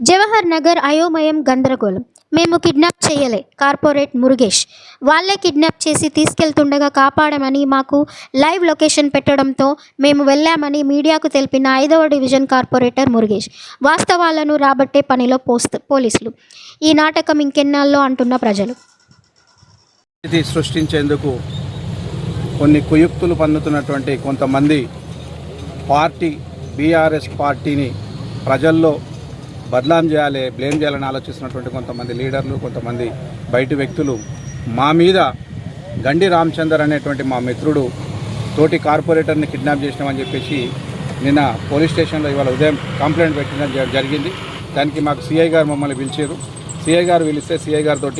జవహర్ నగర్ అయోమయం గందరగోళం. మేము కిడ్నాప్ చేయలే కార్పొరేట్ మురుగేష్. వాళ్ళే కిడ్నాప్ చేసి తీసుకెళ్తుండగా కాపాడమని మాకు లైవ్ లొకేషన్ పెట్టడంతో మేము వెళ్ళామని మీడియాకు తెలిపిన ఐదవ డివిజన్ కార్పొరేటర్ మురుగేష్. వాస్తవాలను రాబట్టే పనిలో పోస్ట్ పోలీసులు. ఈ నాటకం ఇంకెన్నాల్లో అంటున్న ప్రజలు. ఇది సృష్టించేందుకు కొన్ని కుయుక్తులు పన్నుతున్నటువంటి కొంతమంది పార్టీ బీఆర్ఎస్ పార్టీని ప్రజల్లో బదలాం చేయాలి బ్లేమ్ చేయాలని ఆలోచిస్తున్నటువంటి కొంతమంది లీడర్లు కొంతమంది బయటి వ్యక్తులు మా మీద గండి రామచందర్ అనేటువంటి మా మిత్రుడు తోటి కార్పొరేటర్ని కిడ్నాప్ చేసినామని చెప్పేసి నిన్న పోలీస్ స్టేషన్లో ఇవాళ ఉదయం కంప్లైంట్ పెట్టడం జరిగింది. దానికి మాకు సిఐ గారు మమ్మల్ని పిలిచారు. సిఐ గారు పిలిస్తే సిఐ గారితో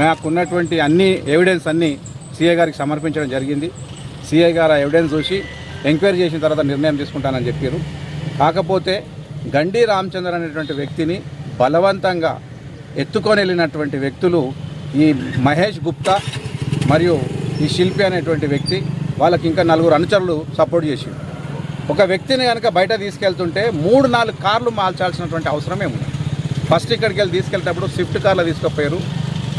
మాకున్నటువంటి అన్ని ఎవిడెన్స్ అన్నీ సిఐ గారికి సమర్పించడం జరిగింది. సిఐ గారు ఆ ఎవిడెన్స్ చూసి ఎంక్వైరీ చేసిన తర్వాత నిర్ణయం తీసుకుంటానని చెప్పారు. కాకపోతే గండి రామచంద్ర అనేటువంటి వ్యక్తిని బలవంతంగా ఎత్తుకొని వెళ్ళినటువంటి వ్యక్తులు ఈ మహేష్ గుప్తా మరియు ఈ శిల్పి అనేటువంటి వ్యక్తి. వాళ్ళకి ఇంకా నలుగురు అనుచరులు సపోర్ట్ చేసి. ఒక వ్యక్తిని కనుక బయట తీసుకెళ్తుంటే మూడు నాలుగు కార్లు మార్చాల్సినటువంటి అవసరమే ఉంది. ఫస్ట్ ఇక్కడికి వెళ్ళి తీసుకెళ్ళేటప్పుడు స్విఫ్ట్ కార్లో తీసుకుపోయారు.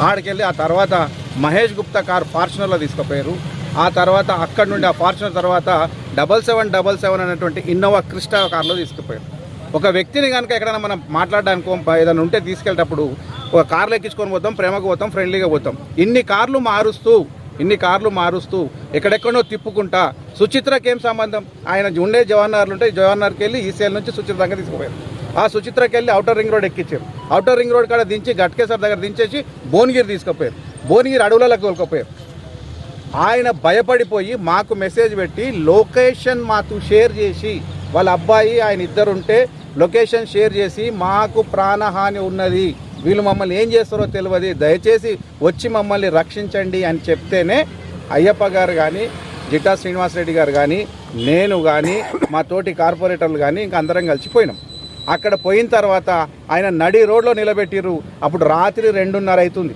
ఆడికెళ్ళి ఆ తర్వాత మహేష్ గుప్తా కార్ ఫార్చునర్లో తీసుకుపోయారు. ఆ తర్వాత అక్కడ నుండి ఆ ఫార్చునర్ తర్వాత డబల్ సెవెన్ డబల్ సెవెన్ అనేటువంటి ఇన్నోవా క్రిస్టా కార్లో తీసుకుపోయారు. ఒక వ్యక్తిని కనుక ఎక్కడైనా మనం మాట్లాడడానికి ఏదైనా ఉంటే తీసుకెళ్ళేటప్పుడు ఒక కార్లు ఎక్కించుకొని పోతాం ప్రేమకు పోతాం ఫ్రెండ్లీగా పోతాం. ఇన్ని కార్లు మారుస్తూ ఇన్ని కార్లు మారుస్తూ ఎక్కడెక్కడో తిప్పుకుంటా సుచిత్రకి ఏం సంబంధం? ఆయన ఉండే జవాహర్లు ఉంటే జవాహర్కి వెళ్ళి ఈసీఎల్ నుంచి సుచిత్రంగా తీసుకుపోయారు. ఆ సుచిత్రకి వెళ్ళి అవుటర్ రింగ్ రోడ్ ఎక్కించారు. అవుటర్ రింగ్ రోడ్ కాడ దించి గట్కేసర్ దగ్గర దించేసి భువనగిరి తీసుకుపోయారు. భువనగిరి అడవులలో తోలుకపోయారు. ఆయన భయపడిపోయి మాకు మెసేజ్ పెట్టి లొకేషన్ మాకు షేర్ చేసి వాళ్ళ అబ్బాయి ఆయన ఇద్దరు ఉంటే లొకేషన్ షేర్ చేసి మాకు ప్రాణహాని ఉన్నది. వీళ్ళు మమ్మల్ని ఏం చేస్తారో తెలియదు. దయచేసి వచ్చి మమ్మల్ని రక్షించండి అని చెప్తేనే అయ్యప్ప గారు కానీ జిటా శ్రీనివాసరెడ్డి గారు కానీ నేను కానీ మా తోటి కార్పొరేటర్లు కానీ ఇంకా అందరం కలిసిపోయినాం అక్కడ పోయిన తర్వాత ఆయన నడి రోడ్లో నిలబెట్టిర్రు. అప్పుడు రాత్రి రెండున్నర అవుతుంది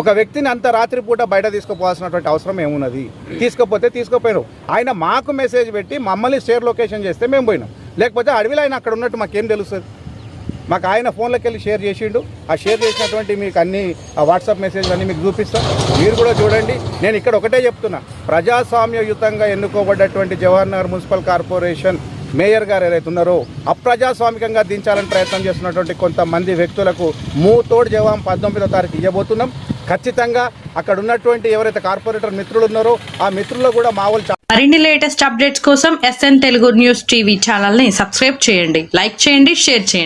ఒక వ్యక్తిని అంత రాత్రిపూట బయట తీసుకుపోవాల్సినటువంటి అవసరం ఏమున్నది? తీసుకుపోతే తీసుకుపోయారు ఆయన మాకు మెసేజ్ పెట్టి మమ్మల్ని షేర్ లొకేషన్ చేస్తే మేము పోయినాం. లేకపోతే అడవిలో ఆయన అక్కడ ఉన్నట్టు మాకేం తెలుస్తుంది? మాకు ఆయన ఫోన్లోకి వెళ్ళి షేర్ చేసిండు. ఆ షేర్ చేసినటువంటి మీకు అన్ని ఆ వాట్సాప్ మెసేజ్ అన్నీ మీకు చూపిస్తాం. మీరు కూడా చూడండి. నేను ఇక్కడ ఒకటే చెప్తున్నా. ప్రజాస్వామ్యయుతంగా ఎన్నుకోబడ్డటువంటి జవహర్నగర్ మున్సిపల్ కార్పొరేషన్ మేయర్ గారు ఏదైతే ఉన్నారో అప్రజాస్వామికంగా దించాలని ప్రయత్నం చేస్తున్నటువంటి కొంతమంది వ్యక్తులకు మూతోడు జవాం పంతొమ్మిదో తారీఖు ఇవ్వబోతున్నాం ఖచ్చితంగా అక్కడ ఉన్నటువంటి ఎవరైతే కార్పొరేటర్ మిత్రులు ఉన్నారో ఆ మిత్రుల్లో కూడా మా వాళ్ళు మరిన్ని లేటెస్ట్ అప్డేట్స్ కోసం ఎస్ఎన్ తెలుగు న్యూస్ టీవీ ఛానల్ని సబ్స్క్రైబ్ చేయండి లైక్ చేయండి షేర్ చేయండి.